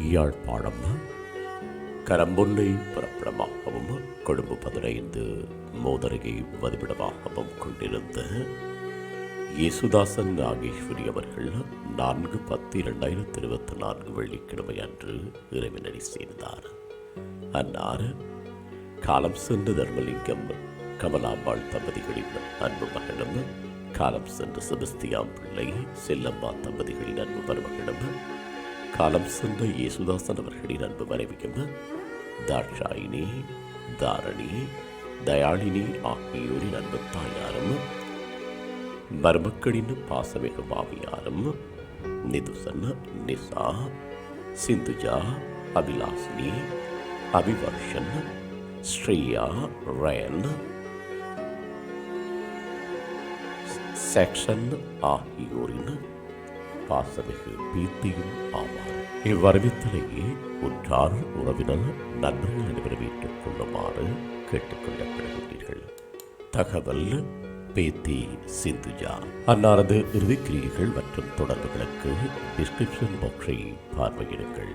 யாழ்ப்பாணம் கரம்பொன்னை பிறப்பிடமாகவும் கொழும்பு பதினைந்து மோதரையை வதிவிடமாகவும் கொண்டிருந்த இயேசுதாசன் நாகேஸ்வரி அவர்கள் நான்கு பத்து இரண்டாயிரத்தி இருபத்தி நான்கு வெள்ளிக்கிழமை அன்று இறைவனடி சேர்ந்தார். அன்னார் காலம் சென்ற தர்மலிங்கம் கமலாம்பாள் தம்பதிகளின் அன்பு மகனும் காலம் சென்ற செபஸ்தியாம் பிள்ளை செல்லம்மா தம்பதிகளின் அன்பு மருமகனும் காலம் சென்ற இயேசுதாசன் அவர்களின் அன்பு மனைவியும் தாட்சாயினி தாரணி தயாளினி ஆகியோரின் அன்பு தாயாரும் மருமக்களின் பாசமிகு மாமியாரும் நிதுசன் நிசா சிந்துஜா அபிலாசினி அபிவர்ஷன் ஸ்ரீயா ரயன் செக்ஷன் ஆகியோரின் பாசமிகு பீத்தியும் ஆவார். இவ்வரவித்தலையே உற்றார் உறவினர் நண்பர்கள் அனைவரும் ஏற்றுக் கொள்ளுமாறு கேட்டுக்கொள்ளப்படுகின்றீர்கள். தகவல் பேத்தி சிந்துஜா. அன்னாரது இறுதிக்கிரியைகள் மற்றும் தொடர்புகளுக்கு டிஸ்கிரிப்ஷன் பாக்ஸை பார்வையிடுங்கள்.